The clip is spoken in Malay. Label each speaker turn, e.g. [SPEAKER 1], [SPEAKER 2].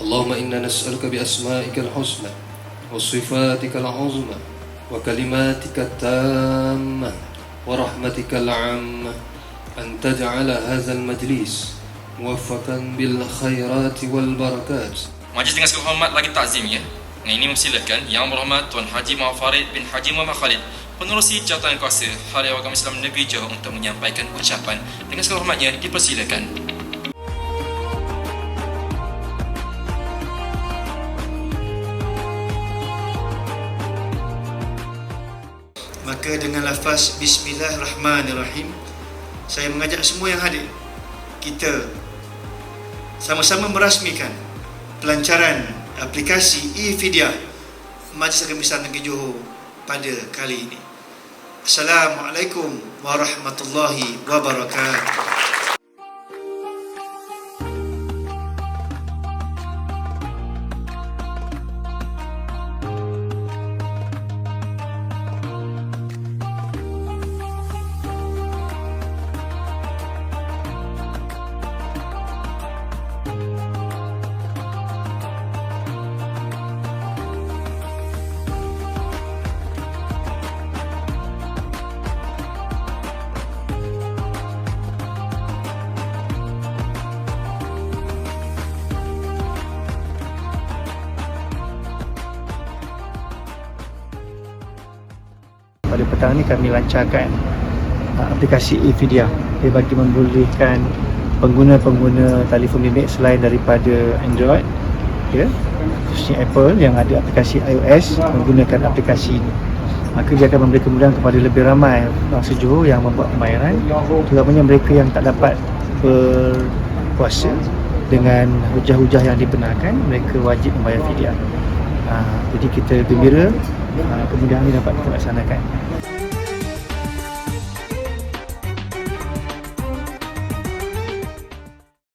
[SPEAKER 1] اللهم إنا نسألك بأسمائك الحسنى وصفاتك العظمى وكلماتك التامة ورحمتك العامة أن تجعل هذا المجلس موفقا بالخيرات والبركات
[SPEAKER 2] Majlis dengan segala hormat lagi takzim ya. Yang ini mempersilakan Yang Berhormat Tuan Haji Muhammad Farid bin Haji Muhammad Khalid Penerusi Jawatan Kuasa Hari Agama Islam Negeri Johor untuk menyampaikan ucapan dengan segala hormatnya dipersilakan.
[SPEAKER 3] Maka dengan lafaz Bismillahirrahmanirrahim Saya mengajak semua yang hadir Kita sama-sama merasmikan Pelancaran aplikasi e-Fidyah Majlis Agama Islam Negeri Johor pada kali ini. Assalamualaikum warahmatullahi wabarakatuh
[SPEAKER 4] pada petang ni kami lancarkan uh, aplikasi e-Fidia dia bagi membolehkan pengguna-pengguna telefon bimbit selain daripada Android ya khususnya Apple yang ada aplikasi iOS menggunakan aplikasi ini. Maka dia akan memberi kemudahan kepada lebih ramai bangsa Johor yang membuat pembayaran. Terutamanya mereka yang tak dapat berpuasa dengan hujah-hujah yang dibenarkan mereka wajib membayar fidyah. Uh, jadi kita gembira uh, kemudahan ini dapat kita laksanakan.